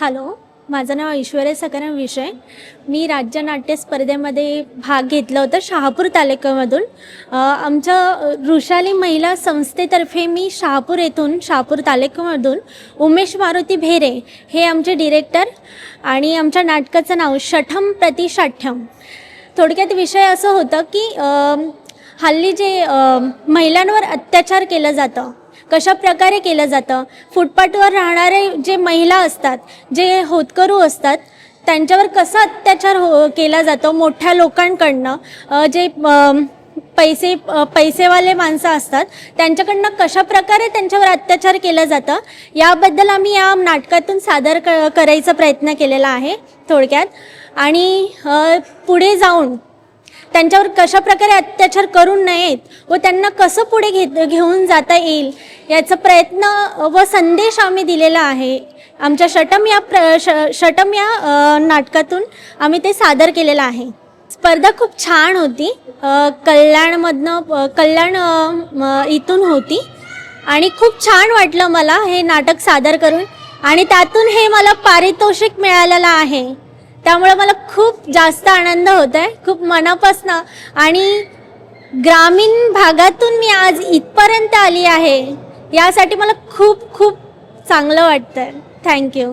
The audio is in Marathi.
हॅलो माझं नाव ऐश्वर्या सकाराम विषय. मी राज्य नाट्य स्पर्धेमध्ये भाग घेतला होता शहापूर तालुक्यामधून. आमच्या ऋषाली महिला संस्थेतर्फे मी शहापूर येथून शहापूर तालुक्यामधून उमेश मारुती भेरे हे आमचे डिरेक्टर आणि आमच्या नाटकाचं नाव शठम प्रतिशाठ्यम थोडक्यात विषय असं होतं की हल्ली जे महिलांवर अत्याचार केलं जातं कशा प्रकारे केलं जातं? फुटपाथवर राहणारे जे महिला असतात जे होतकरू असतात त्यांच्यावर कसा अत्याचार हो केला जातो? मोठ्या लोकांकडनं जे पैसे पैसेवाले माणसं असतात त्यांच्याकडनं कशा प्रकारे त्यांच्यावर अत्याचार केलं जातं? याबद्दल आम्ही या नाटकातून सादर क करायचा प्रयत्न केलेला आहे थोडक्यात. आणि पुढे जाऊन त्यांच्यावर कशा प्रकारे अत्याचार करू नयेत व त्यांना कसं पुढे घेत घेऊन जाता येईल याचा प्रयत्न व संदेश आम्ही दिलेला आहे. आमच्या शटम या प्र श शटम या नाटकातून आम्ही ते सादर केलेलं आहे. स्पर्धा खूप छान होती. कल्याणमधनं कल्याण इथून होती. आणि खूप छान वाटलं मला हे नाटक सादर करून. आणि त्यातून हे मला पारितोषिक मिळालेलं आहे. त्यामुळे मला खूप जास्त आनंद होत आहे खूप मनापासनं. आणि ग्रामीण भागातून मी आज इथपर्यंत आली आहे यासाठी मला खूप खूप चांगलं वाटतं आहे थँक्यू